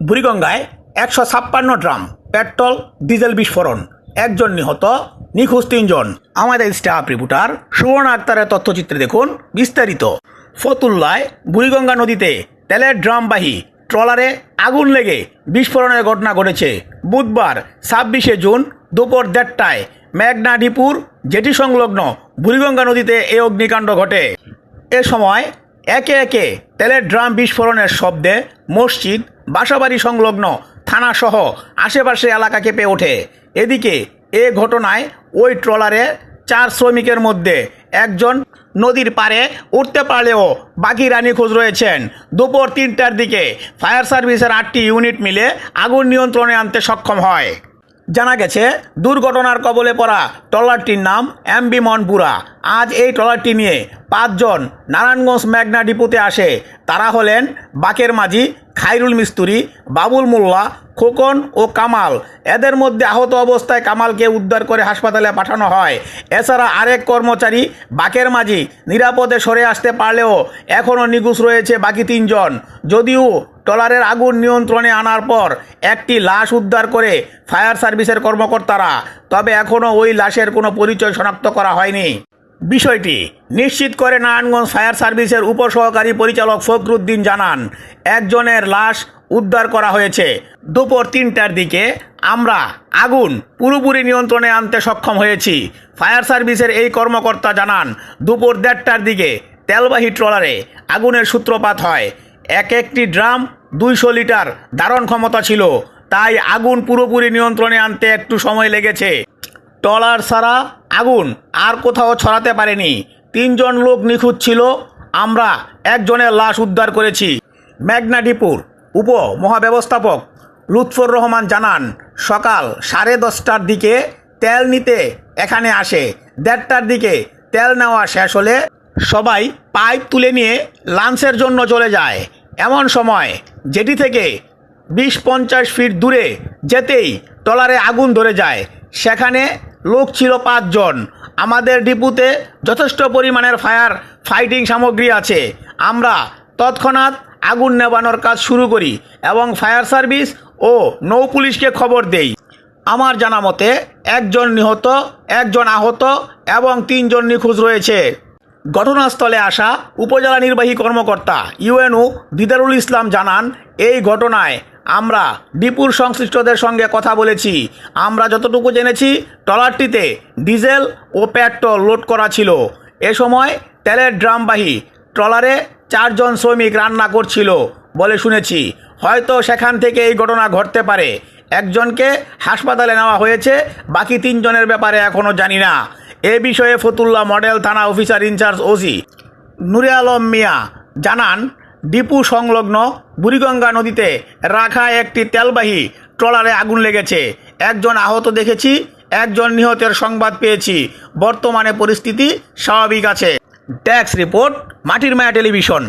বুড়িগঙ্গায় একশো ছাপ্পান্ন drum petrol, diesel বিস্ফোরণ। একজন নিহত, নিখোঁজ তিনজন। আমাদের স্টাফ রিপোর্টার সুবর্ণ আক্তারের তথ্যচিত্রে দেখুন বিস্তারিত। ফতুল্লায়, বুড়িগঙ্গা নদীতে তেলের ড্রামবাহী ট্রলারে আগুন লেগে বিস্ফোরণের ঘটনা ঘটেছে। বুধবার, ছাব্বিশে জুন, দুপুর দেড়টায় মেঘনা ডিপুর জেটি সংলগ্ন বুড়িগঙ্গা নদীতে এই অগ্নিকাণ্ড ঘটে। এ সময় একে একে তেলের ড্রাম বিস্ফোরণের শব্দে মসজিদ, বাসাবাড়ি সংলগ্ন, থানাসহ আশেপাশে এলাকা কেঁপে ওঠে। এদিকে এ ঘটনায় ওই ট্রলারে চার শ্রমিকের মধ্যে একজন নদীর পারে উঠতে পারলেও বাকিরা নিখোঁজ রয়েছেন। দুপুর তিনটার দিকে ফায়ার সার্ভিসের আটটি ইউনিট মিলে আগুন নিয়ন্ত্রণে আনতে সক্ষম হয়। জানা গেছে, দুর্ঘটনার কবলে পড়া ট্রলারটির নাম এমবি মনপুরা। আজ এই ট্রলারটি নিয়ে পাঁচজন নারায়ণগঞ্জ ম্যাগনা ডিপোতে আসে। তারা হলেন বাকের মাঝি খাইরুল মিস্তুরি, বাবুল মোল্লা, খোকন ও কামাল। এদের মধ্যে আহত অবস্থায় কামালকে উদ্ধার করে হাসপাতালে পাঠানো হয়। এছাড়া আরেক কর্মচারী, বাকের মাঝি, নিরাপদে সরে আসতে পারলেও এখনও নিখোঁজ রয়েছে বাকি তিনজন। যদিও ট্রলারের আগুন নিয়ন্ত্রণে আনার পর একটি লাশ উদ্ধার করে ফায়ার সার্ভিসের কর্মকর্তারা, তবে এখনও ওই লাশের কোনো পরিচয় শনাক্ত করা হয়নি। বিষয়টি নিশ্চিত করে নারায়ণগঞ্জ ফায়ার সার্ভিসের উপসহকারী পরিচালক ফখরুদ্দিন জানান, একজনের লাশ উদ্ধার করা হয়েছে। দুপুর তিনটার দিকে আমরা আগুন পুরোপুরি নিয়ন্ত্রণে আনতে সক্ষম হয়েছি। ফায়ার সার্ভিসের এই কর্মকর্তা জানান, দুপুর দেড়টার দিকে তেলবাহী ট্রলারে আগুনের সূত্রপাত হয়। এক একটি ড্রাম দুইশো লিটার ধারণ ক্ষমতা ছিল, তাই আগুন পুরোপুরি নিয়ন্ত্রণে আনতে একটু সময় লেগেছে। ট্রলার ছাড়া আগুন আর কোথাও ছড়াতে পারেনি। তিনজন লোক নিখোঁজ ছিল। আমরা একজনের লাশ উদ্ধার করেছি। মেঘনা ডিপুর উপ মহাব্যবস্থাপক লুৎফর রহমান জানান, সকাল সাড়ে দশটার দিকে তেল নিতে এখানে আসে। দেড়টার দিকে তেল নেওয়া শেষ হলে সবাই পাইপ তুলে নিয়ে লাঞ্চের জন্য চলে যায়। এমন সময় যেটি থেকে বিশ পঞ্চাশ ফিট দূরে যেতেই ট্রলারে আগুন ধরে যায়। সেখানে লোক ছিল পাঁচজন। আমাদের ডিপুতে যথেষ্ট পরিমাণের ফায়ার ফাইটিং সামগ্রী আছে। আমরা তৎক্ষণাৎ আগুন নেবানোর কাজ শুরু করি এবং ফায়ার সার্ভিস ও নৌ পুলিশকে খবর দেই। আমার জানা মতে, একজন নিহত, একজন আহত এবং তিনজন নিখোঁজ রয়েছে। ঘটনাস্থলে আসা উপজেলা নির্বাহী কর্মকর্তা ইউএনও দিদারুল ইসলাম জানান, এই ঘটনায় আমরা ডিপুর সংশ্লিষ্টদের সঙ্গে কথা বলেছি। আমরা যতটুকু জেনেছি, ট্রলারটিতে ডিজেল ও পেট্রোল লোড করা ছিল। এ সময় তেলের ড্রামবাহী ট্রলারে চারজন শ্রমিক রান্না করছিল বলে শুনেছি। হয়তো সেখান থেকে এই ঘটনা ঘটতে পারে। একজনকে হাসপাতালে নেওয়া হয়েছে, বাকি তিনজনের ব্যাপারে এখনও জানি না। এ বিষয়ে ফতুল্লা মডেল থানা officer in charge OC Nure Alam Mia জানান ডিপু সংলগ্ন বুড়িগঙ্গা নদীতে রাখা একটি তেলবাহী ট্রলারে আগুন লেগেছে। একজন আহত দেখেছি, একজন নিহতের সংবাদ পেয়েছি। বর্তমানে পরিস্থিতি স্বাভাবিক আছে। ট্যাক্স রিপোর্ট, মাটির মায়া টেলিভিশন।